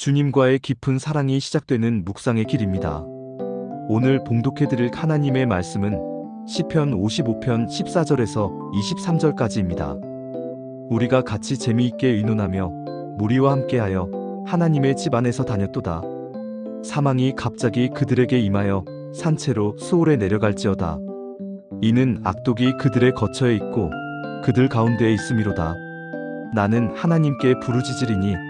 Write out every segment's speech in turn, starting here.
주님과의 깊은 사랑이 시작되는 묵상의 길입니다. 오늘 봉독해 드릴 하나님의 말씀은 시편 55편 14절에서 23절까지입니다. 우리가 같이 재미있게 의논하며 무리와 함께하여 하나님의 집 안에서 다녔도다. 사망이 갑자기 그들에게 임하여 산채로 수월에 내려갈지어다. 이는 악독이 그들의 거처에 있고 그들 가운데에 있음이로다. 나는 하나님께 부르짖으리니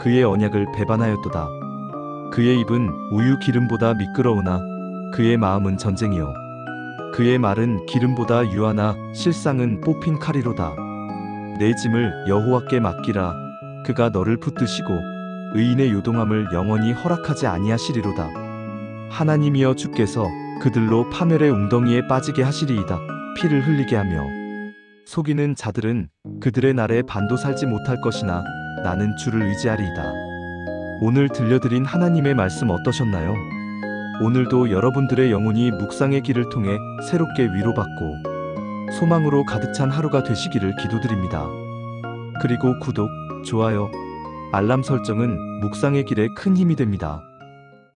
그의 언약을 배반하였도다. 그의 입은 우유 기름보다 미끄러우나 그의 마음은 전쟁이요. 그의 말은 기름보다 유하나 실상은 뽑힌 칼이로다. 내 짐을 여호와께 맡기라. 그가 너를 붙드시고 의인의 요동함을 영원히 허락하지 아니하시리로다. 하나님이여 주께서 그들로 파멸의 웅덩이에 빠지게 하시리이다. 피를 흘리게 하며 속이는 자들은 그들의 날에 반도 살지 못할 것이나 나는 주를 의지하리이다. 오늘 들려드린 하나님의 말씀 어떠셨나요? 오늘도 여러분들의 영혼이 묵상의 길을 통해 새롭게 위로받고 소망으로 가득 찬 하루가 되시기를 기도드립니다. 그리고 구독, 좋아요, 알람 설정은 묵상의 길에 큰 힘이 됩니다.